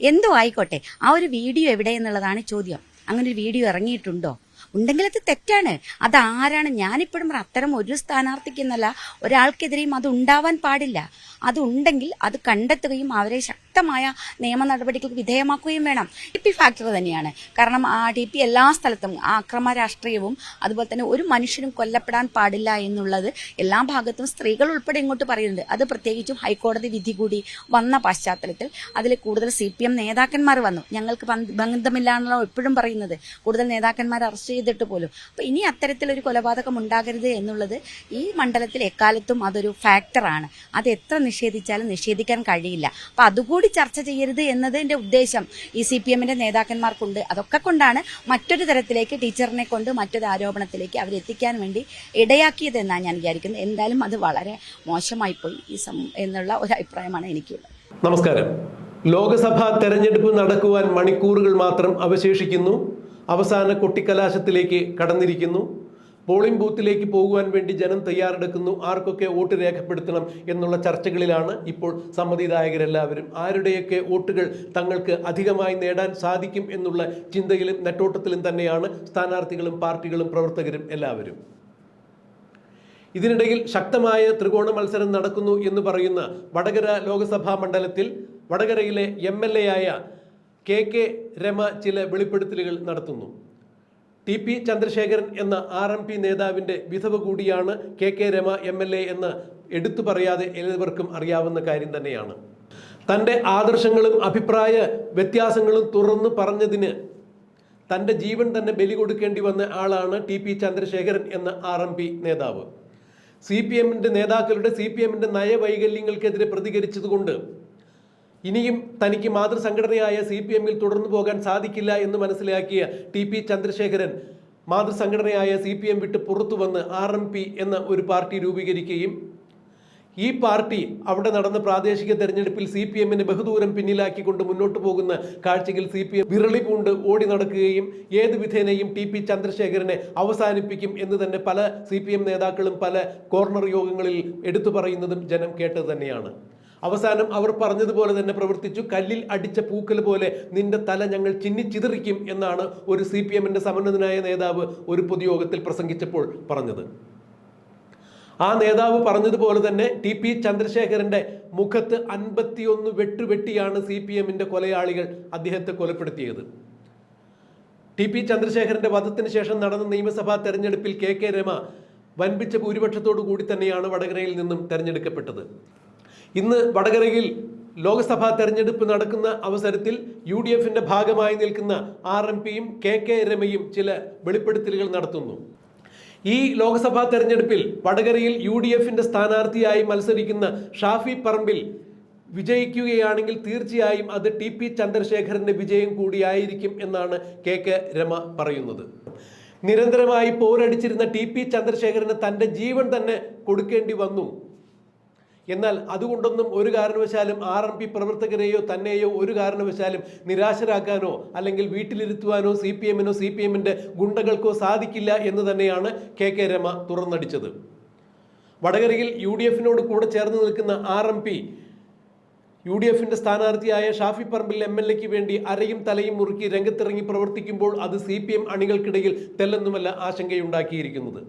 എന്തോ ആയിക്കോട്ടെ. ആ ഒരു വീഡിയോ എവിടെ എന്നുള്ളതാണ് ചോദ്യം. അങ്ങനെ ഒരു വീഡിയോ ഇറങ്ങിയിട്ടുണ്ടോ? ഉണ്ടെങ്കിൽ അത് തെറ്റാണ്. അത് ആരാണ്? ഞാനിപ്പോഴും അത്തരം ഒരു സ്ഥാനാർത്ഥിക്കെന്നല്ല ഒരാൾക്കെതിരെയും അത് ഉണ്ടാവാൻ പാടില്ല. അത് ഉണ്ടെങ്കിൽ അത് കണ്ടെത്തുകയും അവരെ ശക്തമായ നിയമ നടപടികൾക്ക് വിധേയമാക്കുകയും വേണം. ടി പി ഫാക്ടർ തന്നെയാണ്. കാരണം ആ ടി പി എല്ലാ സ്ഥലത്തും അക്രമ രാഷ്ട്രീയവും അതുപോലെ തന്നെ ഒരു മനുഷ്യനും കൊല്ലപ്പെടാൻ പാടില്ല എന്നുള്ളത് എല്ലാ ഭാഗത്തും സ്ത്രീകൾ ഉൾപ്പെടെ ഇങ്ങോട്ട് പറയുന്നുണ്ട്. അത് പ്രത്യേകിച്ചും ഹൈക്കോടതി വിധി കൂടി വന്ന പശ്ചാത്തലത്തിൽ അതിൽ കൂടുതൽ സി പി എം നേതാക്കന്മാർ വന്നു. ഞങ്ങൾക്ക് ബന്ധമില്ലാണല്ലോ എപ്പോഴും പറയുന്നത്. കൂടുതൽ നേതാക്കന്മാർ അറസ്റ്റ് ചെയ്തിട്ട് പോലും. അപ്പൊ ഇനി അത്തരത്തിലൊരു കൊലപാതകം ഉണ്ടാകരുത് എന്നുള്ളത് ഈ മണ്ഡലത്തിൽ എക്കാലത്തും അതൊരു ഫാക്ടറാണ്. അത് എത്ര നിഷേധിച്ചാലും നിഷേധിക്കാൻ കഴിയില്ല. അപ്പം അതുകൂടി ചർച്ച ചെയ്യരുത് എന്നതിന്റെ ഉദ്ദേശം ഈ സി പി എമ്മിന്റെ നേതാക്കന്മാർക്കുണ്ട്. അതൊക്കെ കൊണ്ടാണ് മറ്റൊരു തരത്തിലേക്ക് ടീച്ചറിനെ കൊണ്ട് മറ്റൊരു ആരോപണത്തിലേക്ക് അവരെത്തിക്കാൻ വേണ്ടി ഇടയാക്കിയതെന്നാണ് ഞാൻ വിചാരിക്കുന്നത് എന്തായാലും അത് വളരെ മോശമായി പോയി ഈ സം എന്നുള്ള ഒരു അഭിപ്രായമാണ് എനിക്കുള്ളത്. നമസ്കാരം. ലോക്സഭാ തെരഞ്ഞെടുപ്പ് നടക്കുവാൻ മണിക്കൂറുകൾ മാത്രം അവശേഷിക്കുന്നു. അവസാന കൊട്ടിക്കലാശത്തിലേക്ക് കടന്നിരിക്കുന്നു. പോളിംഗ് ബൂത്തിലേക്ക് പോകുവാൻ വേണ്ടി ജനം തയ്യാറെടുക്കുന്നു. ആർക്കൊക്കെ വോട്ട് രേഖപ്പെടുത്തണം എന്നുള്ള ചർച്ചകളിലാണ് ഇപ്പോൾ സമ്മതിദായകരെല്ലാവരും. ആരുടെയൊക്കെ വോട്ടുകൾ തങ്ങൾക്ക് അധികമായി നേടാൻ സാധിക്കും എന്നുള്ള ചിന്തയിലും നെട്ടോട്ടത്തിലും തന്നെയാണ് സ്ഥാനാർത്ഥികളും പാർട്ടികളും പ്രവർത്തകരും എല്ലാവരും. ഇതിനിടയിൽ ശക്തമായ ത്രികോണ മത്സരം നടക്കുന്നു എന്ന് പറയുന്ന വടകര ലോക്സഭാ മണ്ഡലത്തിൽ വടകരയിലെ എം എൽ എ ആയ കെ കെ രമ ചില വെളിപ്പെടുത്തലുകൾ നടത്തുന്നു. ടി പി ചന്ദ്രശേഖരൻ എന്ന ആർ എം പി നേതാവിന്റെ വിധവ കൂടിയാണ് K K Rema M L A എന്ന് എടുത്തു പറയാതെ എല്ലാവർക്കും അറിയാവുന്ന കാര്യം തന്നെയാണ്. തന്റെ ആദർശങ്ങളും അഭിപ്രായ വ്യത്യാസങ്ങളും തുറന്നു പറഞ്ഞതിന് തന്റെ ജീവൻ തന്നെ ബലി കൊടുക്കേണ്ടി വന്ന ആളാണ് ടി പി ചന്ദ്രശേഖരൻ എന്ന ആർ എം പി നേതാവ്. സി പി എമ്മിന്റെ നേതാക്കളുടെ സി പി എമ്മിന്റെ നയവൈകല്യങ്ങൾക്കെതിരെ പ്രതികരിച്ചതുകൊണ്ട് ഇനിയും തനിക്ക് മാതൃസംഘടനയായ സി പി എമ്മിൽ തുടർന്നു പോകാൻ സാധിക്കില്ല എന്ന് മനസ്സിലാക്കിയ ടി പി ചന്ദ്രശേഖരൻ മാതൃസംഘടനയായ സി പി എം വിട്ട് പുറത്തു വന്ന് ആർ എം പി എന്ന ഒരു പാർട്ടി രൂപീകരിക്കുകയും ഈ പാർട്ടി അവിടെ നടന്ന പ്രാദേശിക തെരഞ്ഞെടുപ്പിൽ സി പി എമ്മിനെ ബഹുദൂരം പിന്നിലാക്കിക്കൊണ്ട് മുന്നോട്ട് പോകുന്ന കാഴ്ചയിൽ സി പി എം വിരളി പൂണ്ട് ഓടി നടക്കുകയും ഏത് വിധേനയും ടി പി ചന്ദ്രശേഖരനെ അവസാനിപ്പിക്കും എന്ന് തന്നെ പല സി നേതാക്കളും പല കോർണർ യോഗങ്ങളിൽ എടുത്തു പറയുന്നതും ജനം കേട്ടത് തന്നെയാണ്. അവസാനം അവർ പറഞ്ഞതുപോലെ തന്നെ പ്രവർത്തിച്ചു. കല്ലിൽ അടിച്ച പൂക്കൽ പോലെ നിന്റെ തല ഞങ്ങൾ ചിന്നിച്ചിതറിക്കും എന്നാണ് ഒരു സി പി എമ്മിന്റെ സമന്നതനായ നേതാവ് ഒരു പൊതുയോഗത്തിൽ പ്രസംഗിച്ചപ്പോൾ പറഞ്ഞത്. ആ നേതാവ് പറഞ്ഞതുപോലെ തന്നെ ടി പി ചന്ദ്രശേഖരന്റെ മുഖത്ത് അൻപത്തിയൊന്ന് വെട്ടുവെട്ടിയാണ് സി പി എമ്മിന്റെ കൊലയാളികൾ അദ്ദേഹത്തെ കൊലപ്പെടുത്തിയത്. ടി പി ചന്ദ്രശേഖരന്റെ വധത്തിന് ശേഷം നടന്ന നിയമസഭാ തെരഞ്ഞെടുപ്പിൽ കെ കെ രമ വൻപിച്ച ഭൂരിപക്ഷത്തോടു കൂടി തന്നെയാണ് വടകരയിൽ നിന്നും തെരഞ്ഞെടുക്കപ്പെട്ടത്. ഇന്ന് വടകരയിൽ ലോക്സഭാ തെരഞ്ഞെടുപ്പ് നടക്കുന്ന അവസരത്തിൽ യു ഡി എഫിന്റെ ഭാഗമായി നിൽക്കുന്ന ആർ എം പിയും കെ കെ രമയും ചില വെളിപ്പെടുത്തലുകൾ നടത്തുന്നു. ഈ ലോക്സഭാ തെരഞ്ഞെടുപ്പിൽ വടകരയിൽ യു ഡി എഫിന്റെ സ്ഥാനാർത്ഥിയായി മത്സരിക്കുന്ന ഷാഫി പറമ്പിൽ വിജയിക്കുകയാണെങ്കിൽ തീർച്ചയായും അത് ടി പി ചന്ദ്രശേഖരന്റെ വിജയം കൂടിയായിരിക്കും എന്നാണ് കെ കെ രമ പറയുന്നത്. നിരന്തരമായി പോരടിച്ചിരുന്ന ടി പി ചന്ദ്രശേഖരന് തന്റെ ജീവൻ തന്നെ കൊടുക്കേണ്ടി വന്നു. എന്നാൽ അതുകൊണ്ടൊന്നും ഒരു കാരണവശാലും ആർ എം പി പ്രവർത്തകരെയോ തന്നെയോ ഒരു കാരണവശാലും നിരാശരാക്കാനോ അല്ലെങ്കിൽ വീട്ടിലിരുത്തുവാനോ സി പി എമ്മിനോ സി പി എമ്മിന്റെ ഗുണ്ടകൾക്കോ സാധിക്കില്ല എന്ന് തന്നെയാണ് കെ കെ രമ തുറന്നടിച്ചത്. വടകരയിൽ യു ഡി എഫിനോട് കൂടെ ചേർന്ന് നിൽക്കുന്ന R M P U D എഫിന്റെ സ്ഥാനാർത്ഥിയായ ഷാഫി പറമ്പിൽ എം എൽ എക്ക് വേണ്ടി അരയും തലയും മുറുക്കി രംഗത്തിറങ്ങി പ്രവർത്തിക്കുമ്പോൾ അത് സി പി എം അണികൾക്കിടയിൽ തെല്ലെന്നുമല്ല ആശങ്കയുണ്ടാക്കിയിരിക്കുന്നത്.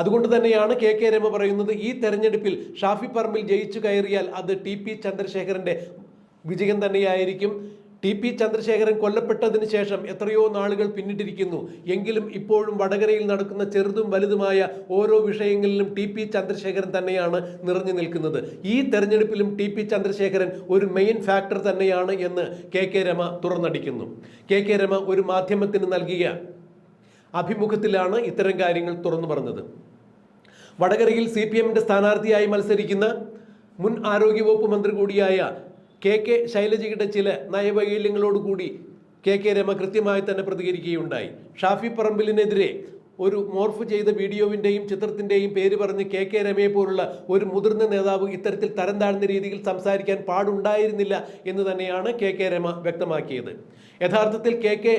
അതുകൊണ്ട് തന്നെയാണ് കെ കെ രമ പറയുന്നത് ഈ തെരഞ്ഞെടുപ്പിൽ ഷാഫി പറമ്പിൽ ജയിച്ചു കയറിയാൽ അത് ടി പി ചന്ദ്രശേഖരന്റെ വിജയം തന്നെയായിരിക്കും. ടി പി ചന്ദ്രശേഖരൻ കൊല്ലപ്പെട്ടതിന് ശേഷം എത്രയോ നാളുകൾ പിന്നിട്ടിരിക്കുന്നു. എങ്കിലും ഇപ്പോഴും വടകരയിൽ നടക്കുന്ന ചെറുതും വലുതുമായ ഓരോ വിഷയങ്ങളിലും ടി പി ചന്ദ്രശേഖരൻ തന്നെയാണ് നിറഞ്ഞു നിൽക്കുന്നത്. ഈ തെരഞ്ഞെടുപ്പിലും ടി പി ചന്ദ്രശേഖരൻ ഒരു മെയിൻ ഫാക്ടർ തന്നെയാണ് എന്ന് കെ കെ രമ തുറന്നടിക്കുന്നു. കെ കെ രമ ഒരു മാധ്യമത്തിന് നൽകിയ അഭിമുഖത്തിലാണ് ഇത്തരം കാര്യങ്ങൾ തുറന്നു പറഞ്ഞത്. വടകരയിൽ സി പി എമ്മിന്റെ സ്ഥാനാർത്ഥിയായി മത്സരിക്കുന്ന മുൻ ആരോഗ്യവകുപ്പ് മന്ത്രി കൂടിയായ കെ കെ ശൈലജയുടെ ചില നയവൈകല്യങ്ങളോടുകൂടി കെ കെ രമ കൃത്യമായി തന്നെ പ്രതികരിക്കുകയുണ്ടായി. ഷാഫി പറമ്പിലിനെതിരെ ഒരു മോർഫ് ചെയ്ത വീഡിയോവിന്റെയും ചിത്രത്തിന്റെയും പേര് പറഞ്ഞ് കെ കെ രമയെ പോലുള്ള ഒരു മുതിർന്ന നേതാവ് ഇത്തരത്തിൽ തരം താഴ്ന്ന രീതിയിൽ സംസാരിക്കാൻ പാടുണ്ടായിരുന്നില്ല എന്ന് തന്നെയാണ് കെ കെ രമ വ്യക്തമാക്കിയത്. യഥാർത്ഥത്തിൽ കെ കെ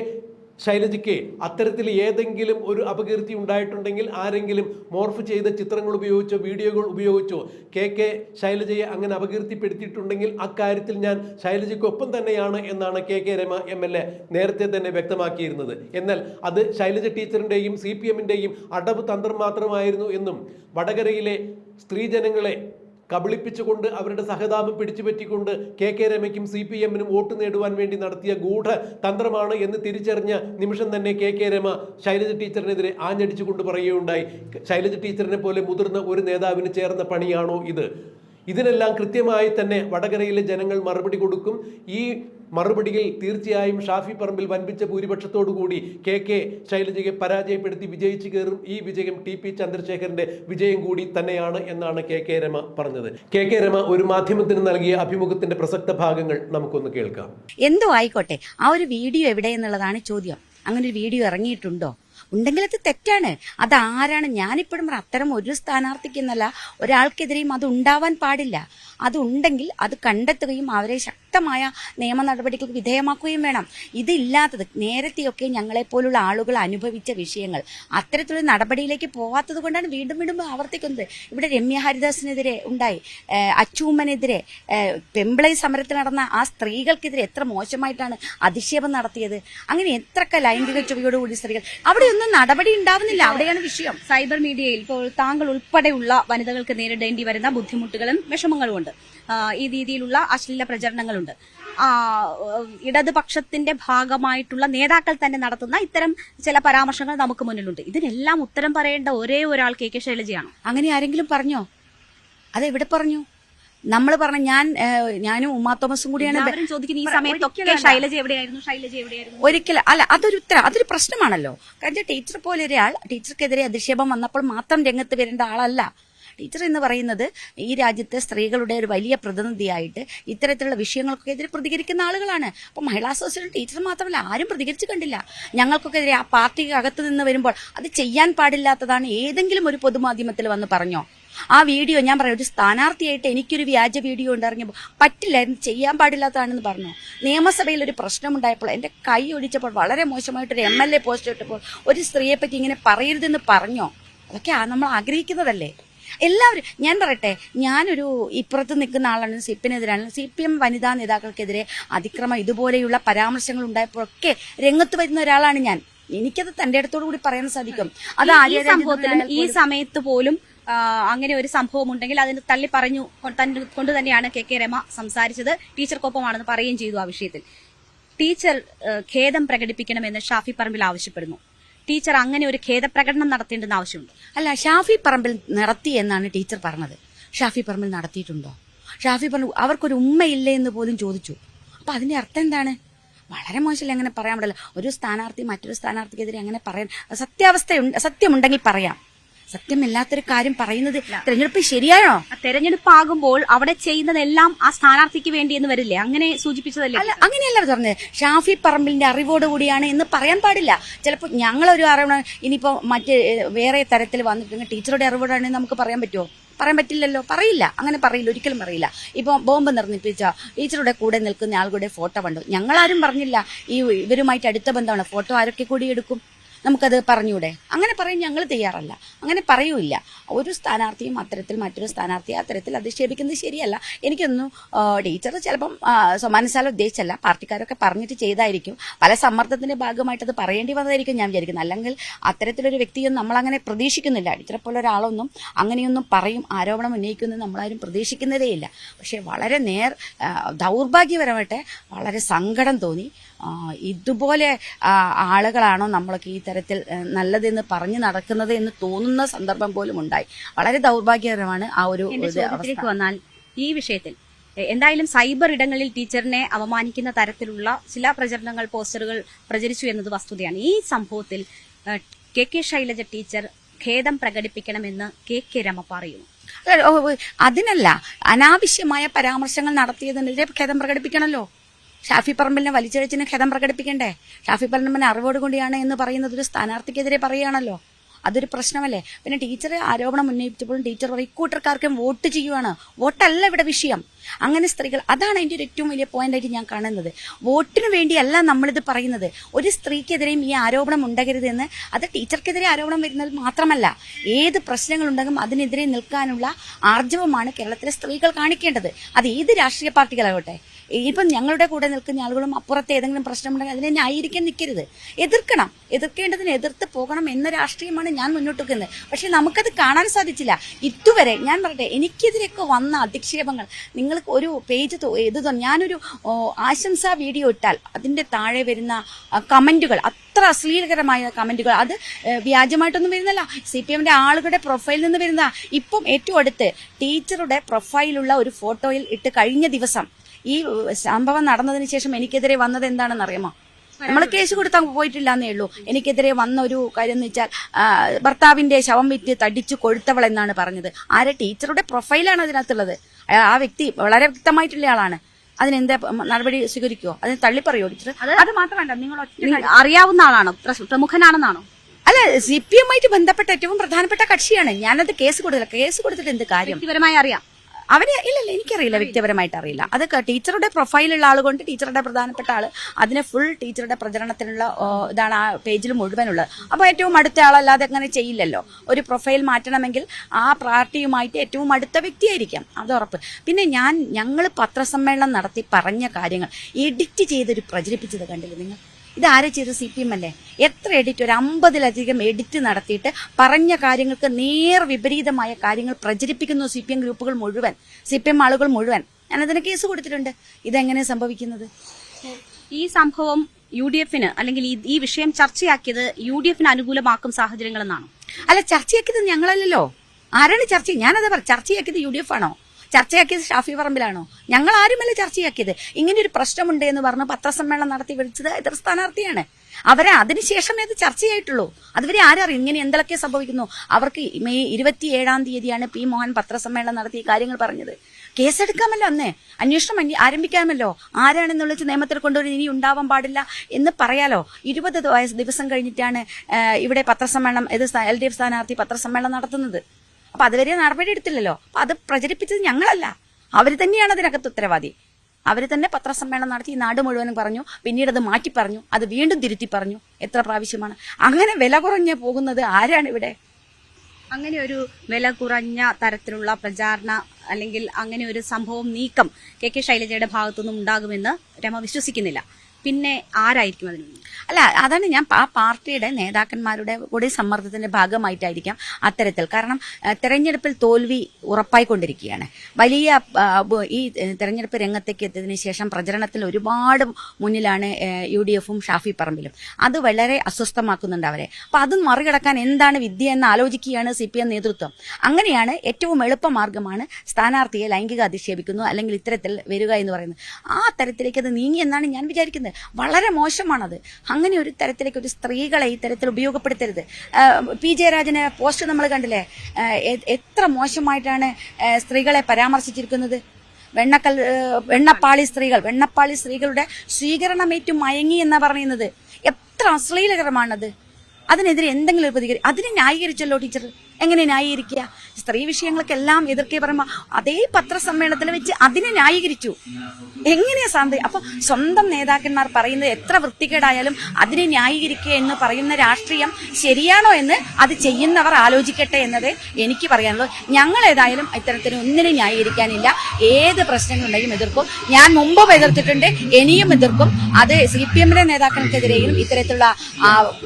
ശൈലജയ്ക്ക് അത്തരത്തിൽ ഏതെങ്കിലും ഒരു അപകീർത്തി ഉണ്ടായിട്ടുണ്ടെങ്കിൽ ആരെങ്കിലും മോർഫ് ചെയ്ത ചിത്രങ്ങൾ ഉപയോഗിച്ചോ വീഡിയോകൾ ഉപയോഗിച്ചോ കെ കെ ശൈലജയെ അങ്ങനെ അപകീർത്തിപ്പെടുത്തിയിട്ടുണ്ടെങ്കിൽ അക്കാര്യത്തിൽ ഞാൻ ശൈലജയ്ക്കൊപ്പം തന്നെയാണ് എന്നാണ് K K Rema M L A നേരത്തെ തന്നെ വ്യക്തമാക്കിയിരുന്നത്. എന്നാൽ അത് ശൈലജ ടീച്ചറിന്റെയും സി പി എമ്മിന്റെയും അടവ് തന്ത്രം മാത്രമായിരുന്നു എന്നും വടകരയിലെ സ്ത്രീജനങ്ങളെ കബളിപ്പിച്ചുകൊണ്ട് അവരുടെ സഹതാപം പിടിച്ചുപറ്റിക്കൊണ്ട് കെ കെ രമയ്ക്കും സി പി എമ്മിനും വോട്ട് നേടുവാൻ വേണ്ടി നടത്തിയ ഗൂഢ തന്ത്രമാണ് എന്ന് തിരിച്ചറിഞ്ഞ നിമിഷം തന്നെ കെ കെ രമ ശൈലജ ടീച്ചറിനെതിരെ ആഞ്ഞടിച്ചുകൊണ്ട് പറയുകയുണ്ടായി. ശൈലജ ടീച്ചറിനെ പോലെ മുതിർന്ന ഒരു നേതാവിന് ചേർന്ന പണിയാണോ ഇത്? ഇതിനെല്ലാം കൃത്യമായി തന്നെ വടകരയിലെ ജനങ്ങൾ മറുപടി കൊടുക്കും. ഈ മറുപടിയിൽ തീർച്ചയായും ഷാഫി പറമ്പിൽ വൻപിച്ച ഭൂരിപക്ഷത്തോടു കൂടി കെ കെ ശൈലജയെ പരാജയപ്പെടുത്തി വിജയിച്ചു കയറും ഈ വിജയം ടി പി ചന്ദ്രശേഖരന്റെ വിജയം കൂടി തന്നെയാണ് എന്നാണ് കെ കെ രമ പറഞ്ഞത്. കെ കെ രമ ഒരു മാധ്യമത്തിന് നൽകിയ അഭിമുഖത്തിന്റെ പ്രസക്ത ഭാഗങ്ങൾ നമുക്കൊന്ന് കേൾക്കാം. എന്തോ ആയിക്കോട്ടെ ആ ഒരു വീഡിയോ എവിടെയെന്നുള്ളതാണ് ചോദ്യം. അങ്ങനെ ഒരു വീഡിയോ ഇറങ്ങിയിട്ടുണ്ടോ? ഉണ്ടെങ്കിൽ അത് തെറ്റാണ്. അതാരാണ് ഞാനിപ്പോഴും അത്തരം ഒരു സ്ഥാനാർത്ഥിക്കെന്നല്ല ഒരാൾക്കെതിരെയും അത് ഉണ്ടാവാൻ പാടില്ല. അതുണ്ടെങ്കിൽ അത് കണ്ടെത്തുകയും അവരെ ശക്തമായ നിയമ നടപടികൾക്ക് വിധേയമാക്കുകയും വേണം. ഇതില്ലാത്തത് നേരത്തെയൊക്കെ ഞങ്ങളെപ്പോലുള്ള ആളുകൾ അനുഭവിച്ച വിഷയങ്ങൾ. അത്തരത്തിലുള്ള നടപടിയിലേക്ക് പോവാത്തത് കൊണ്ടാണ് വീണ്ടും വീണ്ടും ആവർത്തിക്കുന്നത്. ഇവിടെ രമ്യ ഹരിദാസിനെതിരെ ഉണ്ടായി. അച്ചൂമ്മനെതിരെ പെമ്പിളൈ സമരത്തിൽ നടന്ന ആ സ്ത്രീകൾക്കെതിരെ എത്ര മോശമായിട്ടാണ് അധിക്ഷേപം നടത്തിയത്. അങ്ങനെ എത്രക്ക ലൈംഗിക ചുവയോടുകൂടി സ്ത്രീകൾ. അവിടെയൊന്നും നടപടി ഉണ്ടാവുന്നില്ല. അവിടെയാണ് വിഷയം. സൈബർ മീഡിയയിൽ ഇപ്പോൾ താങ്കൾ ഉൾപ്പെടെയുള്ള വനിതകൾക്ക് നേരിടേണ്ടി വരുന്ന ബുദ്ധിമുട്ടുകളും വിഷമങ്ങളുമുണ്ട് ഉണ്ട്. ഈ രീതിയിലുള്ള അശ്ലീല പ്രചരണങ്ങളുണ്ട്. ഇടതുപക്ഷത്തിന്റെ ഭാഗമായിട്ടുള്ള നേതാക്കൾ തന്നെ നടത്തുന്ന ഇത്തരം ചില പരാമർശങ്ങൾ നമുക്ക് മുന്നിലുണ്ട്. ഇതിനെല്ലാം ഉത്തരം പറയേണ്ട ഒരേ ഒരാൾ കെ കെ ശൈലജയാണ്. അങ്ങനെ ആരെങ്കിലും പറഞ്ഞോ? അതെവിടെ പറഞ്ഞു? നമ്മൾ പറഞ്ഞ ഞാൻ ഞാനും ഉമ്മാ തോമസും കൂടിയാണ് ചോദിക്കുന്നത് ഈ സമയത്തൊക്കെ ശൈലജ എവിടെയായിരുന്നു? ശൈലജ എവിടെയായിരുന്നു? ഒരിക്കലും അല്ല അതൊരു ഉത്തരം അതൊരു പ്രശ്നമാണല്ലോ. കാരണം ടീച്ചർ പോലെ ഒരാൾ ടീച്ചർക്കെതിരെ അധിക്ഷേപം വന്നപ്പോൾ മാത്രം രംഗത്ത് വരേണ്ട ആളല്ല. ടീച്ചർ എന്ന് പറയുന്നത് ഈ രാജ്യത്തെ സ്ത്രീകളുടെ ഒരു വലിയ പ്രതിനിധിയായിട്ട് ഇത്തരത്തിലുള്ള വിഷയങ്ങൾക്കൊക്കെ എതിരെ പ്രതികരിക്കുന്ന ആളുകളാണ്. അപ്പോൾ മഹിളാ അസോസിയേഷൻ ടീച്ചർ മാത്രമല്ല ആരും പ്രതികരിച്ചു കണ്ടില്ല. ഞങ്ങൾക്കൊക്കെ എതിരെ ആ പാർട്ടിക്ക് അകത്ത് നിന്ന് വരുമ്പോൾ അത് ചെയ്യാൻ പാടില്ലാത്തതാണ് ഏതെങ്കിലും ഒരു പൊതുമാധ്യമത്തിൽ വന്ന് പറഞ്ഞോ? ആ വീഡിയോ ഞാൻ പറയാം ഒരു സ്ഥാനാർത്ഥിയായിട്ട് എനിക്കൊരു വ്യാജ വീഡിയോ ഉണ്ടായിരുന്നപ്പോൾ പറ്റില്ലായിരുന്നു ചെയ്യാൻ പാടില്ലാത്തതാണെന്ന് പറഞ്ഞു. നിയമസഭയിൽ ഒരു പ്രശ്നമുണ്ടായപ്പോൾ എന്റെ കൈ ഒടിച്ചപ്പോൾ വളരെ മോശമായിട്ടൊരു എം എൽ എ പോസ്റ്റ് ഇട്ടപ്പോൾ ഒരു സ്ത്രീയെപ്പറ്റി ഇങ്ങനെ പറയരുതെന്ന് പറഞ്ഞോ? അതൊക്കെ ആ നമ്മൾ ആഗ്രഹിക്കുന്നതല്ലേ? എല്ലാവരും ഞാൻ പറയട്ടെ ഞാനൊരു ഇപ്പുറത്ത് നിൽക്കുന്ന ആളാണ് സി പി എതിരാണ്. സി പി എം വനിതാ നേതാക്കൾക്കെതിരെ അതിക്രമം ഇതുപോലെയുള്ള പരാമർശങ്ങൾ ഉണ്ടായപ്പോഴൊക്കെ രംഗത്ത് വരുന്ന ഒരാളാണ് ഞാൻ. എനിക്കത് തന്റെ അടുത്തോടു കൂടി പറയാൻ സാധിക്കും. അത് ഈ- സമയത്ത് പോലും അങ്ങനെ ഒരു സംഭവം ഉണ്ടെങ്കിൽ അതിന് തള്ളി പറഞ്ഞു കൊണ്ട് തന്നെയാണ് കെ കെ രമ സംസാരിച്ചത്. ടീച്ചർക്കൊപ്പമാണെന്ന് പറയുകയും ചെയ്തു ആ വിഷയത്തിൽ. ടീച്ചർ ഖേദം പ്രകടിപ്പിക്കണമെന്ന് ഷാഫി പറമ്പിൽ ആവശ്യപ്പെടുന്നു. ടീച്ചർ അങ്ങനെ ഒരു ഖേദപ്രകടനം നടത്തേണ്ടെന്ന് ആവശ്യമുണ്ട്. അല്ല ഷാഫി പറമ്പിൽ നടത്തി എന്നാണ് ടീച്ചർ പറഞ്ഞത്. ഷാഫി പറമ്പിൽ നടത്തിയിട്ടുണ്ടോ? ഷാഫി പറഞ്ഞു അവർക്കൊരു ഉമ്മയില്ലേ എന്ന് പോലും ചോദിച്ചു. അപ്പൊ അതിന്റെ അർത്ഥം എന്താണ്? വളരെ മോശമല്ലേ അങ്ങനെ പറയാൻ പറ്റില്ല ഒരു സ്ഥാനാർത്ഥി മറ്റൊരു സ്ഥാനാർത്ഥിക്കെതിരെ അങ്ങനെ പറയാൻ സത്യാവസ്ഥ സത്യമുണ്ടെങ്കിൽ പറയാം. സത്യമില്ലാത്തൊരു കാര്യം പറയുന്നത് തെരഞ്ഞെടുപ്പ് ശരിയാണോ തെരഞ്ഞെടുപ്പ് ആകുമ്പോൾ അവിടെ ചെയ്യുന്നതെല്ലാം ആ സ്ഥാനാർത്ഥിക്ക് വേണ്ടി എന്ന് വരില്ലേ? അങ്ങനെ സൂചിപ്പിച്ചതല്ലേ? അല്ല അങ്ങനെയല്ല പറഞ്ഞത്. ഷാഫി പറമ്പിലിന്റെ അറിവോട് കൂടിയാണ് എന്ന് പറയാൻ പാടില്ല. ചിലപ്പോൾ ഞങ്ങളൊരു അറിവ് ഇനിയിപ്പോ മറ്റ് വേറെ തരത്തിൽ വന്നിട്ടുണ്ടെങ്കിൽ ടീച്ചറുടെ അറിവോടാണെങ്കിൽ നമുക്ക് പറയാൻ പറ്റുമോ? പറയാൻ പറ്റില്ലല്ലോ. പറയില്ല. അങ്ങനെ പറയില്ല. ഒരിക്കലും പറയില്ല. ഇപ്പൊ ബോംബ് നിർമ്മിപ്പിച്ച ടീച്ചറുടെ കൂടെ നിൽക്കുന്ന ആളുകളുടെ ഫോട്ടോ കണ്ടു. ഞങ്ങളാരും പറഞ്ഞില്ല. ഈ ഇവരുമായിട്ട് അടുത്ത ബന്ധമാണ്. ഫോട്ടോ ആരൊക്കെ കൂടി എടുക്കും? നമുക്കത് പറഞ്ഞൂടെ? അങ്ങനെ പറയാൻ ഞങ്ങൾ തയ്യാറല്ല. അങ്ങനെ പറയൂല്ല. ഒരു സ്ഥാനാർത്ഥിയും അത്തരത്തിൽ മറ്റൊരു സ്ഥാനാർത്ഥി അത്തരത്തിൽ അധിക്ഷേപിക്കുന്നത് ശരിയല്ല. എനിക്കൊന്നും ടീച്ചർ ചിലപ്പം മനസ്സാൽ ഉദ്ദേശിച്ചല്ല. പാർട്ടിക്കാരൊക്കെ പറഞ്ഞിട്ട് ചെയ്തായിരിക്കും. പല സമ്മർദ്ദത്തിന്റെ ഭാഗമായിട്ട് അത് പറയേണ്ടി വന്നതായിരിക്കും ഞാൻ വിചാരിക്കുന്നത് അല്ലെങ്കിൽ അത്തരത്തിലൊരു വ്യക്തിയൊന്നും നമ്മളങ്ങനെ പ്രതീക്ഷിക്കുന്നില്ല. ടീച്ചറെ പോലെ ഒരാളൊന്നും അങ്ങനെയൊന്നും പറയും ആരോപണം ഉന്നയിക്കുമെന്ന് നമ്മളാരും പ്രതീക്ഷിക്കുന്നതേയില്ല. പക്ഷേ വളരെ നേർ ദൗർഭാഗ്യപരമായിട്ട് വളരെ സങ്കടം തോന്നി. ഇതുപോലെ ആളുകളാണോ നമ്മളൊക്കെ ഈ തരത്തിൽ നല്ലതെന്ന് പറഞ്ഞു നടക്കുന്നത് എന്ന് തോന്നുന്ന സന്ദർഭം പോലും ഉണ്ടായി. വളരെ ദൗർഭാഗ്യകരമാണ് ആ ഒരു. വന്നാൽ ഈ വിഷയത്തിൽ എന്തായാലും സൈബർ ഇടങ്ങളിൽ ടീച്ചറിനെ അവമാനിക്കുന്ന തരത്തിലുള്ള ചില പ്രചരണങ്ങൾ പോസ്റ്ററുകൾ പ്രചരിച്ചു എന്നത് വസ്തുതയാണ്. ഈ സംഭവത്തിൽ കെ കെ ശൈലജ ടീച്ചർ ഖേദം പ്രകടിപ്പിക്കണമെന്ന് കെ കെ രമ പറയുന്നു അതിനല്ല അനാവശ്യമായ പരാമർശങ്ങൾ നടത്തിയതിനെതിരെ ഖേദം പ്രകടിപ്പിക്കണമല്ലോ ഷാഫി പറമ്പിലിനെ വലിച്ചഴിച്ചിന് ഖേദം പ്രകടിപ്പിക്കണ്ടേ? ഷാഫി പറമ്പിലിനെ അറിവോട് കൂടിയാണ് എന്ന് പറയുന്നത്. ഒരു സ്ഥാനാർത്ഥിക്കെതിരെ പറയുകയാണല്ലോ. അതൊരു പ്രശ്നമല്ലേ? പിന്നെ ടീച്ചർ ആരോപണം ഉന്നയിച്ചപ്പോഴും ടീച്ചർ പറയും ഇക്കൂട്ടർക്കാർക്കും വോട്ട് ചെയ്യുവാണ്. വോട്ടല്ല ഇവിടെ വിഷയം. അങ്ങനെ സ്ത്രീകൾ അതാണ് എന്റെ ഒരു ഏറ്റവും വലിയ പോയിന്റായിട്ട് ഞാൻ കാണുന്നത്. വോട്ടിന് വേണ്ടിയല്ല നമ്മളിത് പറയുന്നത്. ഒരു സ്ത്രീക്കെതിരെയും ഈ ആരോപണം ഉണ്ടാകരുതെന്ന് അത് ടീച്ചർക്കെതിരെ ആരോപണം വരുന്നത് മാത്രമല്ല ഏത് പ്രശ്നങ്ങളുണ്ടെങ്കിലും അതിനെതിരെ നിൽക്കാനുള്ള ആർജവമാണ് കേരളത്തിലെ സ്ത്രീകൾ കാണിക്കേണ്ടത്. അത് ഏത് രാഷ്ട്രീയ പാർട്ടികളാകട്ടെ ഇപ്പം ഞങ്ങളുടെ കൂടെ നിൽക്കുന്ന ആളുകളും അപ്പുറത്തെ ഏതെങ്കിലും പ്രശ്നമുണ്ടെങ്കിൽ അതിനെ ന്യായീകരിക്കാൻ നിൽക്കരുത് എതിർക്കണം. എതിർക്കേണ്ടതിന് എതിർത്ത് പോകണം എന്ന രാഷ്ട്രീയമാണ് ഞാൻ മുന്നോട്ട് വെക്കുന്നത്. പക്ഷെ നമുക്കത് കാണാൻ സാധിച്ചില്ല. ഇതുവരെ ഞാൻ പറയട്ടെ എനിക്കെതിരെയൊക്കെ വന്ന അധിക്ഷേപങ്ങൾ. നിങ്ങൾക്ക് ഒരു പേജ് ഇത് ഞാനൊരു ആശംസാ വീഡിയോ ഇട്ടാൽ അതിന്റെ താഴെ വരുന്ന കമന്റുകൾ അത്ര അശ്ലീലകരമായ കമന്റുകൾ. അത് വ്യാജമായിട്ടൊന്നും വരുന്നല്ല സി പി എമ്മിന്റെ ആളുകളുടെ പ്രൊഫൈലിൽ നിന്ന് വരുന്ന ഇപ്പം ഏറ്റവും അടുത്ത് ടീച്ചറുടെ പ്രൊഫൈലുള്ള ഒരു ഫോട്ടോയിൽ ഇട്ട് കഴിഞ്ഞ ദിവസം ഈ സംഭവം നടന്നതിന് ശേഷം എനിക്കെതിരെ വന്നത് എന്താണെന്ന് അറിയാമോ? നമ്മൾ കേസ് കൊടുത്താൽ പോയിട്ടില്ല എന്നേ ഉള്ളൂ. എനിക്കെതിരെ വന്ന ഒരു കാര്യം എന്ന് വെച്ചാൽ ഭർത്താവിന്റെ ശവം വിറ്റ് തടിച്ചു കൊഴുത്തവൾ എന്നാണ് പറഞ്ഞത്. ആരെ? ടീച്ചറുടെ പ്രൊഫൈലാണ് അതിനകത്തുള്ളത്. ആ- വ്യക്തി വളരെ വ്യക്തമായിട്ടുള്ള ആളാണ്. അതിനെന്താ നടപടി സ്വീകരിക്കുമോ അതിന് തള്ളി പറയുമോ ടീച്ചർ അത് മാത്രമല്ല നിങ്ങൾ അറിയാവുന്ന ആളാണോ? പ്രമുഖനാണെന്നാണോ? അല്ല സി പി എമ്മായിട്ട് ബന്ധപ്പെട്ട ഏറ്റവും പ്രധാനപ്പെട്ട കക്ഷിയാണ്. ഞാനത് കേസ് കൊടുത്തില്ല. കേസ് കൊടുത്തിട്ട് എന്ത് കാര്യം? വ്യക്തിപരമായി അറിയാം. അവരെ ഇല്ലല്ല എനിക്കറിയില്ല വ്യക്തിപരമായിട്ട് അറിയില്ല. അത് ടീച്ചറുടെ പ്രൊഫൈലുള്ള ആൾ കൊണ്ട് ടീച്ചറുടെ പ്രധാനപ്പെട്ട ആൾ അതിനെ ഫുൾ ടീച്ചറുടെ പ്രചരണത്തിനുള്ള ഇതാണ് ആ പേജിൽ മുഴുവനുള്ളത്. അപ്പോൾ ഏറ്റവും അടുത്ത ആളല്ലാതെ അങ്ങനെ ചെയ്യില്ലല്ലോ. ഒരു പ്രൊഫൈൽ മാറ്റണമെങ്കിൽ ആ പാർട്ടിയുമായിട്ട് ഏറ്റവും അടുത്ത വ്യക്തിയായിരിക്കാം. അത് ഉറപ്പ്. പിന്നെ ഞാൻ ഞങ്ങൾ പത്രസമ്മേളനം നടത്തി പറഞ്ഞ കാര്യങ്ങൾ എഡിറ്റ് ചെയ്തൊരു പ്രചരിപ്പിച്ചത് കണ്ടില്ല നിങ്ങൾ? ഇതാരെ ചെയ്ത് സി പി എം അല്ലേ? എത്ര എഡിറ്റ് ഒരു അമ്പതിലധികം എഡിറ്റ് നടത്തിയിട്ട് പറഞ്ഞ കാര്യങ്ങൾക്ക് നേർ വിപരീതമായ കാര്യങ്ങൾ പ്രചരിപ്പിക്കുന്നു സി പി എം ഗ്രൂപ്പുകൾ മുഴുവൻ. സി പി എം ആളുകൾ മുഴുവൻ. ഞാനതിന് കേസ് കൊടുത്തിട്ടുണ്ട്. ഇതെങ്ങനെ സംഭവിക്കുന്നത്? ഈ സംഭവം യു ഡി എഫിന് അല്ലെങ്കിൽ ഈ- ഈ വിഷയം ചർച്ചയാക്കിയത് യു ഡി എഫിന് അനുകൂലമാക്കും സാഹചര്യങ്ങളെന്നാണ്? അല്ല ചർച്ചയാക്കിയത് ഞങ്ങളല്ലല്ലോ. ആരാണ് ചർച്ച? ഞാനത് പറ ചർച്ചയാക്കിയത് യു ഡി എഫ് ആണോ ചർച്ചയാക്കിയത് ഷാഫി പറമ്പിലാണോ? ഞങ്ങൾ ആരുമല്ല ചർച്ചയാക്കിയത്. ഇങ്ങനെ ഒരു പ്രശ്നമുണ്ട് എന്ന് പറഞ്ഞ് പത്രസമ്മേളനം നടത്തി വിളിച്ചത് എതിർ സ്ഥാനാർത്ഥിയാണ്. അവരെ അതിനുശേഷമേ അത് ചർച്ചയായിട്ടുള്ളൂ. അതുവരെ ആരറിയും? ഇങ്ങനെ എന്തൊക്കെ സംഭവിക്കുന്നു? അവർക്ക് മെയ് ഇരുപത്തിയേഴാം തീയതിയാണ് പി മോഹൻ പത്രസമ്മേളനം നടത്തി കാര്യങ്ങൾ പറഞ്ഞത്. കേസെടുക്കാമല്ലോ അന്നേ. അന്വേഷണം ആരംഭിക്കാമല്ലോ. ആരാണെന്നുള്ള വെച്ച് നിയമത്തിൽ കൊണ്ടുവരും ഇനി ഉണ്ടാവാൻ പാടില്ല എന്ന് പറയാലോ. ഇരുപത് ദിവ- ദിവസം കഴിഞ്ഞിട്ടാണ് ഇവിടെ പത്രസമ്മേളനം ഇത് എൽ ഡി എഫ് സ്ഥാനാർത്ഥി പത്രസമ്മേളനം നടത്തുന്നത്. അപ്പൊ അതുവരെ നടപടി എടുത്തില്ലല്ലോ. അപ്പൊ അത് പ്രചരിപ്പിച്ചത് ഞങ്ങളല്ല. അവർ തന്നെയാണ് അതിനകത്ത് ഉത്തരവാദി. അവർ തന്നെ പത്രസമ്മേളനം നടത്തി നാട് മുഴുവനും പറഞ്ഞു പിന്നീട് അത് മാറ്റി പറഞ്ഞു അത് വീണ്ടും തിരുത്തി പറഞ്ഞു. എത്ര പ്രാവശ്യമാണ്. അങ്ങനെ വില കുറഞ്ഞ് പോകുന്നത് ആരാണ് ഇവിടെ? അങ്ങനെ ഒരു വില കുറഞ്ഞ തരത്തിലുള്ള പ്രചാരണ അല്ലെങ്കിൽ അങ്ങനെ ഒരു സംഭവം നീക്കം കെ കെ ശൈലജയുടെ ഭാഗത്തുനിന്നും ഉണ്ടാകുമെന്ന് രമ വിശ്വസിക്കുന്നില്ല. പിന്നെ ആരായിരിക്കും അതിന് അല്ല അതാണ് ഞാൻ ആ പാർട്ടിയുടെ നേതാക്കന്മാരുടെ കൂടി സമ്മർദ്ദത്തിന്റെ ഭാഗമായിട്ടായിരിക്കാം അത്തരത്തിൽ. കാരണം തെരഞ്ഞെടുപ്പിൽ തോൽവി ഉറപ്പായിക്കൊണ്ടിരിക്കുകയാണ്. വലിയ ഈ തെരഞ്ഞെടുപ്പ് രംഗത്തേക്ക് എത്തിയതിനു ശേഷം പ്രചരണത്തിൽ ഒരുപാട് മുന്നിലാണ് യു ഡി എഫും ഷാഫി പറമ്പിലും. അത് വളരെ അസ്വസ്ഥമാക്കുന്നുണ്ട് അവരെ. അപ്പൊ അത് മറികടക്കാൻ എന്താണ് വിദ്യ എന്ന് ആലോചിക്കുകയാണ് സി പി എം നേതൃത്വം. അങ്ങനെയാണ് ഏറ്റവും എളുപ്പമാർഗമാണ് സ്ഥാനാർത്ഥിയെ ലൈംഗിക അധിക്ഷേപിക്കുന്നു അല്ലെങ്കിൽ ഇത്തരത്തിൽ വരിക എന്ന് പറയുന്നത്. ആ തരത്തിലേക്ക് അത് നീങ്ങി എന്നാണ് ഞാൻ വിചാരിക്കുന്നത്. വളരെ മോശമാണത്. അങ്ങനെ ഒരു തരത്തിലേക്ക് ഒരു സ്ത്രീകളെ ഈ തരത്തിൽ ഉപയോഗപ്പെടുത്തരുത്. പി. ജയരാജന് പോസ്റ്റ് നമ്മൾ കണ്ടില്ലേ? എത്ര മോശമായിട്ടാണ് സ്ത്രീകളെ പരാമർശിച്ചിരിക്കുന്നത്? വെണ്ണക്കൽ വെണ്ണപ്പാളി സ്ത്രീകൾ വെണ്ണപ്പാളി സ്ത്രീകളുടെ സ്വീകരണമേറ്റു മയങ്ങി എന്ന് പറയുന്നത്. എത്ര അശ്ലീലകരമാണത്. അതിനെതിരെ എന്തെങ്കിലും പ്രതികരി അതിനെ ന്യായീകരിച്ചല്ലോ ടീച്ചർ. എങ്ങനെ ന്യായീകരിക്കുക? സ്ത്രീ വിഷയങ്ങൾക്കെല്ലാം എതിർക്കെ പറയുമ്പോൾ അതേ പത്രസമ്മേളനത്തിൽ വെച്ച് അതിനെ ന്യായീകരിച്ചു. എങ്ങനെയാ സാന്ത? അപ്പൊ സ്വന്തം നേതാക്കന്മാർ പറയുന്നത് എത്ര വൃത്തികേടായാലും അതിനെ ന്യായീകരിക്കുക എന്ന് പറയുന്ന രാഷ്ട്രീയം ശരിയാണോ എന്ന് അത് ചെയ്യുന്നവർ ആലോചിക്കട്ടെ എന്നതേ എനിക്ക് പറയാനുള്ളത് ഞങ്ങൾ ഏതായാലും ഇത്തരത്തിന് ഒന്നിനും ന്യായീകരിക്കാനില്ല. ഏത് പ്രശ്നങ്ങളുണ്ടെങ്കിലും എതിർക്കും. ഞാൻ മുമ്പും എതിർത്തിട്ടുണ്ട് ഇനിയും എതിർക്കും. അത് സി പി എമ്മിലെ നേതാക്കൾക്കെതിരെയും ഇത്തരത്തിലുള്ള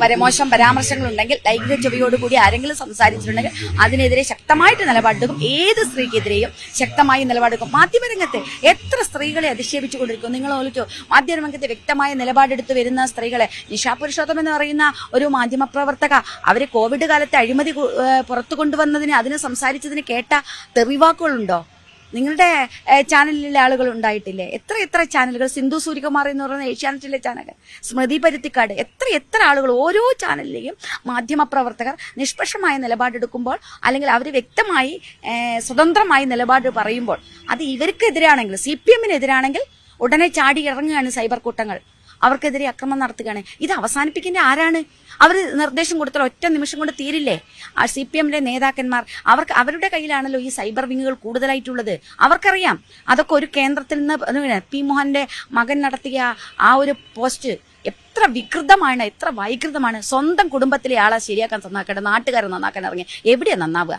പരമോശം പരാമർശങ്ങൾ ഉണ്ടെങ്കിൽ ലൈംഗിക ചൊവ്വയോടുകൂടി ആരെങ്കിലും സംസാരിച്ചിട്ടുണ്ടെങ്കിൽ അതിനെതിരെ ശക്തമായിട്ട് നിലപാടെടുക്കും. ഏത് സ്ത്രീക്കെതിരെയും ശക്തമായി നിലപാടെടുക്കും. മാധ്യമരംഗത്ത് എത്ര സ്ത്രീകളെ അധിക്ഷേപിച്ചുകൊണ്ടിരിക്കും നിങ്ങൾ ഓലിച്ചോ മാധ്യമരംഗത്ത് വ്യക്തമായ നിലപാടെടുത്ത് വരുന്ന സ്ത്രീകളെ നിഷാ പുരുഷോത്തം എന്ന് പറയുന്ന ഒരു മാധ്യമപ്രവർത്തക അവർ കോവിഡ് കാലത്തെ അഴിമതി പുറത്തു കൊണ്ടുവന്നതിന് അതിന് സംസാരിച്ചതിന് കേട്ട തെറിവാക്കുകളുണ്ടോ? നിങ്ങളുടെ ചാനലിലെ ആളുകൾ ഉണ്ടായിട്ടില്ലേ? എത്ര എത്ര ചാനലുകൾ? സിന്ധു സൂര്യകുമാർ എന്ന് പറയുന്ന ഏഷ്യാനെറ്റിലെ ചാനൽ സ്മൃതി പരുത്തിക്കാട് എത്ര എത്ര ആളുകൾ? ഓരോ ചാനലിലെയും മാധ്യമപ്രവർത്തകർ നിഷ്പക്ഷമായ നിലപാടെടുക്കുമ്പോൾ അല്ലെങ്കിൽ അവർ വ്യക്തമായി സ്വതന്ത്രമായി നിലപാട് പറയുമ്പോൾ അത് ഇവർക്കെതിരാണെങ്കിൽ സി പി എമ്മിനെതിരാണെങ്കിൽ ഉടനെ ചാടി ഇറങ്ങുകയാണ് സൈബർ കൂട്ടങ്ങൾ. അവർക്കെതിരെ അക്രമം നടത്തുകയാണ്. ഇത് അവസാനിപ്പിക്കേണ്ട ആരാണ്? അവർ നിർദ്ദേശം കൊടുത്താൽ ഒറ്റ നിമിഷം കൊണ്ട് തീരില്ലേ? സി പി എമ്മിലെ നേതാക്കന്മാർ അവർക്ക് അവരുടെ കയ്യിലാണല്ലോ ഈ സൈബർ വിങ്ങുകൾ കൂടുതലായിട്ടുള്ളത്. അവർക്കറിയാം. അതൊക്കെ ഒരു കേന്ദ്രത്തിൽ നിന്ന് പി മോഹന്റെ മകൻ നടത്തിയ ആ ഒരു പോസ്റ്റ് എത്ര വികൃതമാണ് എത്ര വൈകൃതമാണ്. സ്വന്തം കുടുംബത്തിലെ ആളെ ശരിയാക്കാൻ നന്നാക്കട്ടെ നാട്ടുകാരെ നന്നാക്കാൻ ഇറങ്ങി. എവിടെയാണ് നന്നാവുക?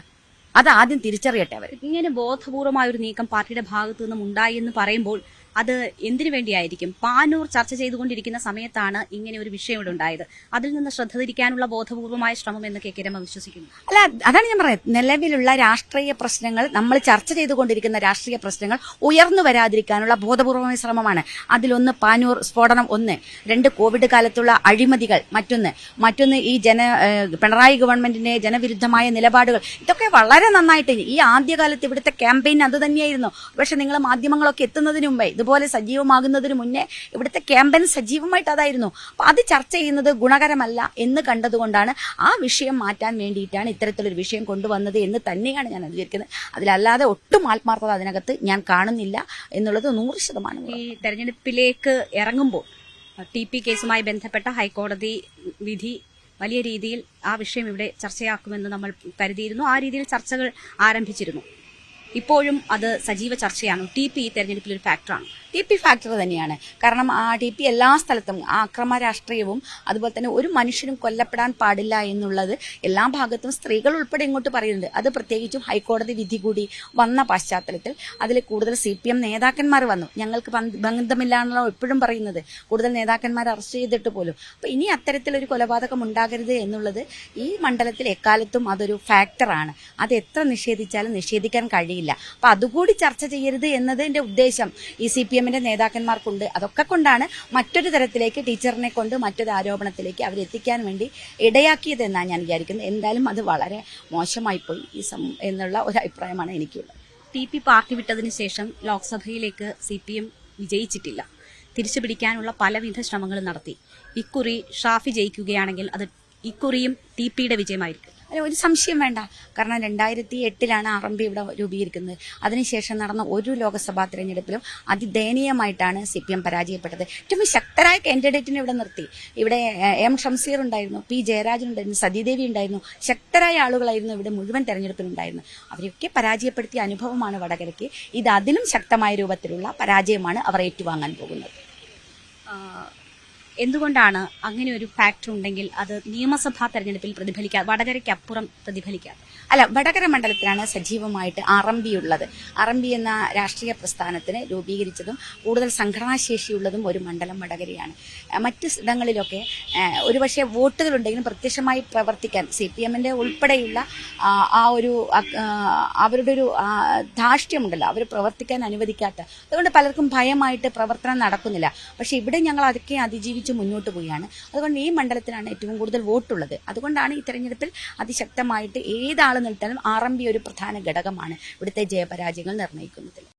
അത് ആദ്യം തിരിച്ചറിയട്ടെ അവർ ഇങ്ങനെ ബോധപൂർവമായ ഒരു നീക്കം പാർട്ടിയുടെ ഭാഗത്തു നിന്നും ഉണ്ടായി എന്ന് പറയുമ്പോൾ അത് എന്തിനു വേണ്ടിയായിരിക്കും? പാനൂർ ചർച്ച ചെയ്തുകൊണ്ടിരിക്കുന്ന സമയത്താണ് ഇങ്ങനെ ഒരു വിഷയം ഇവിടെ ഉണ്ടായത്. അതിൽ നിന്ന് ശ്രദ്ധ തിരിക്കാനുള്ള ബോധപൂർവമായ ശ്രമം എന്ന് കെ കെ രമ വിശ്വസിക്കുന്നു. അല്ല അതാണ് ഞാൻ പറയാം നിലവിലുള്ള രാഷ്ട്രീയ പ്രശ്നങ്ങൾ നമ്മൾ ചർച്ച ചെയ്തുകൊണ്ടിരിക്കുന്ന രാഷ്ട്രീയ പ്രശ്നങ്ങൾ ഉയർന്നു വരാതിരിക്കാനുള്ള ബോധപൂർവമായ ശ്രമമാണ്. അതിലൊന്ന് പാനൂർ സ്ഫോടനം ഒന്ന് രണ്ട് കോവിഡ് കാലത്തുള്ള അഴിമതികൾ മറ്റൊന്ന് മറ്റൊന്ന് ഈ ജന പിണറായി ഗവൺമെന്റിന്റെ ജനവിരുദ്ധമായ നിലപാടുകൾ. ഇതൊക്കെ വളരെ നന്നായിട്ട് ഈ ആദ്യകാലത്ത് ഇവിടുത്തെ ക്യാമ്പയിൻ അത് തന്നെയായിരുന്നു. പക്ഷെ നിങ്ങൾ മാധ്യമങ്ങളൊക്കെ എത്തുന്നതിന് മുമ്പേ ഇതുപോലെ സജീവമാകുന്നതിന് മുന്നേ ഇവിടുത്തെ ക്യാമ്പൻ സജീവമായിട്ട് അതായിരുന്നു. അപ്പൊ അത് ചർച്ച ചെയ്യുന്നത് ഗുണകരമല്ല എന്ന് കണ്ടതുകൊണ്ടാണ് ആ വിഷയം മാറ്റാൻ വേണ്ടിയിട്ടാണ് ഇത്തരത്തിലൊരു വിഷയം കൊണ്ടുവന്നത് എന്ന് തന്നെയാണ് ഞാൻ അനുകരിക്കുന്നത് അതിലല്ലാതെ ഒട്ടും ആത്മാർത്ഥത അതിനകത്ത് ഞാൻ കാണുന്നില്ല എന്നുള്ളത് നൂറ് ശതമാനം ഈ തെരഞ്ഞെടുപ്പിലേക്ക് ഇറങ്ങുമ്പോൾ ടി പി കേസുമായി ബന്ധപ്പെട്ട ഹൈക്കോടതി വിധി വലിയ രീതിയിൽ ആ വിഷയം ഇവിടെ ചർച്ചയാക്കുമെന്ന് നമ്മൾ കരുതിയിരുന്നു. ആ രീതിയിൽ ചർച്ചകൾ ആരംഭിച്ചിരുന്നു. ഇപ്പോഴും അത് സജീവ ചർച്ചയാണ്. ടി പി തെരഞ്ഞെടുപ്പിൽ ഒരു ഫാക്ടറാണ് ടി പി ഫാക്ടർ തന്നെയാണ്. കാരണം ആ ടി പി എല്ലാ സ്ഥലത്തും അക്രമ രാഷ്ട്രീയവും അതുപോലെ തന്നെ ഒരു മനുഷ്യനും കൊല്ലപ്പെടാൻ പാടില്ല എന്നുള്ളത് എല്ലാ ഭാഗത്തും സ്ത്രീകൾ ഉൾപ്പെടെ ഇങ്ങോട്ട് പറയുന്നുണ്ട്. അത് പ്രത്യേകിച്ചും ഹൈക്കോടതി വിധി കൂടി വന്ന പശ്ചാത്തലത്തിൽ അതിൽ കൂടുതൽ സി പി എം നേതാക്കന്മാർ വന്നു. ഞങ്ങൾക്ക് ബന്ധ- ബന്ധമില്ലാന്നുള്ള എപ്പോഴും പറയുന്നത് കൂടുതൽ നേതാക്കന്മാർ അറസ്റ്റ് ചെയ്തിട്ട് പോലും. അപ്പൊ ഇനി അത്തരത്തിലൊരു കൊലപാതകം ഉണ്ടാകരുത് എന്നുള്ളത് ഈ മണ്ഡലത്തിൽ എക്കാലത്തും അതൊരു ഫാക്ടറാണ് അത് എത്ര നിഷേധിച്ചാലും നിഷേധിക്കാൻ കഴിയില്ല. അപ്പൊ അതുകൂടി ചർച്ച ചെയ്യരുത് എന്നതിന്റെ ഉദ്ദേശം ഈ സി പി എമ്മിന്റെ നേതാക്കന്മാർക്കുണ്ട്. അതൊക്കെ കൊണ്ടാണ് മറ്റൊരു തരത്തിലേക്ക് ടീച്ചറിനെ കൊണ്ട് മറ്റൊരു ആരോപണത്തിലേക്ക് അവരെത്തിക്കാൻ വേണ്ടി ഇടയാക്കിയത് എന്നാണ് ഞാൻ വിചാരിക്കുന്നത്. എന്തായാലും അത് വളരെ മോശമായിപ്പോയി ഈ സം എന്നുള്ള ഒരു അഭിപ്രായമാണ് എനിക്കുള്ളത്. ടി പി പാർട്ടി വിട്ടതിന് ശേഷം ലോക്സഭയിലേക്ക് സി പി എം വിജയിച്ചിട്ടില്ല. തിരിച്ചു പിടിക്കാനുള്ള പലവിധ ശ്രമങ്ങളും നടത്തി. ഇക്കുറി ഷാഫി ജയിക്കുകയാണെങ്കിൽ അത് ഇക്കുറിയും ടി പിയുടെ വിജയമായിരിക്കും. അല്ല ഒരു സംശയം വേണ്ട. കാരണം രണ്ടായിരത്തി എട്ടിലാണ് ആർ എം പി ഇവിടെ രൂപീകരിക്കുന്നത്. അതിനുശേഷം നടന്ന ഒരു ലോക്സഭാ തെരഞ്ഞെടുപ്പിലും അതിദയനീയമായിട്ടാണ് സി പി എം പരാജയപ്പെട്ടത്. ഏറ്റവും ശക്തരായ കാൻഡിഡേറ്റിനെ ഇവിടെ നിർത്തി. ഇവിടെ എം ഷംസീർ ഉണ്ടായിരുന്നു പി ജയരാജൻ ഉണ്ടായിരുന്നു സതീദേവി ഉണ്ടായിരുന്നു. ശക്തരായ ആളുകളായിരുന്നു ഇവിടെ മുഴുവൻ തെരഞ്ഞെടുപ്പിലുണ്ടായിരുന്നു അവരെയൊക്കെ പരാജയപ്പെടുത്തിയ അനുഭവമാണ് വടകരയ്ക്ക്. ഇത് അതിലും ശക്തമായ രൂപത്തിലുള്ള പരാജയമാണ് അവർ ഏറ്റുവാങ്ങാൻ പോകുന്നത്. എന്തുകൊണ്ടാണ് അങ്ങനെ ഒരു ഫാക്ടർ ഉണ്ടെങ്കിൽ അത് നിയമസഭാ തെരഞ്ഞെടുപ്പിൽ പ്രതിഫലിക്കാതെ വടകരയ്ക്കപ്പുറം പ്രതിഫലിക്കാതെ അല്ല വടകര മണ്ഡലത്തിലാണ് സജീവമായിട്ട് അറമ്പി ഉള്ളത് അറമ്പി എന്ന രാഷ്ട്രീയ പ്രസ്ഥാനത്തിന് രൂപീകരിച്ചതും കൂടുതൽ സംഘടനാശേഷിയുള്ളതും ഒരു മണ്ഡലം വടകരയാണ്. മറ്റ് ഇടങ്ങളിലൊക്കെ ഒരുപക്ഷെ വോട്ടുകളുണ്ടെങ്കിലും പ്രത്യക്ഷമായി പ്രവർത്തിക്കാൻ സി പി എമ്മിന്റെ ഉൾപ്പെടെയുള്ള ആ, ഒരു അവരുടെ ഒരു ധാർഷ്ട്യമുണ്ടല്ലോ അവർ പ്രവർത്തിക്കാൻ അനുവദിക്കാത്ത. അതുകൊണ്ട് പലർക്കും ഭയമായിട്ട് പ്രവർത്തനം നടക്കുന്നില്ല. പക്ഷെ ഇവിടെ ഞങ്ങൾ അതൊക്കെ അതിജീവിച്ച് മുന്നോട്ട് പോവുകയാണ്. അതുകൊണ്ട് ഈ മണ്ഡലത്തിലാണ് ഏറ്റവും കൂടുതൽ വോട്ടുള്ളത്. അതുകൊണ്ടാണ് ഈ തെരഞ്ഞെടുപ്പിൽ അതിശക്തമായിട്ട് ഏതാൾ നിൽത്താലും ആർ എം പി ഒരു പ്രധാന ഘടകമാണ് ഇവിടുത്തെ ജയപരാജയങ്ങൾ നിർണയിക്കുന്നതിൽ.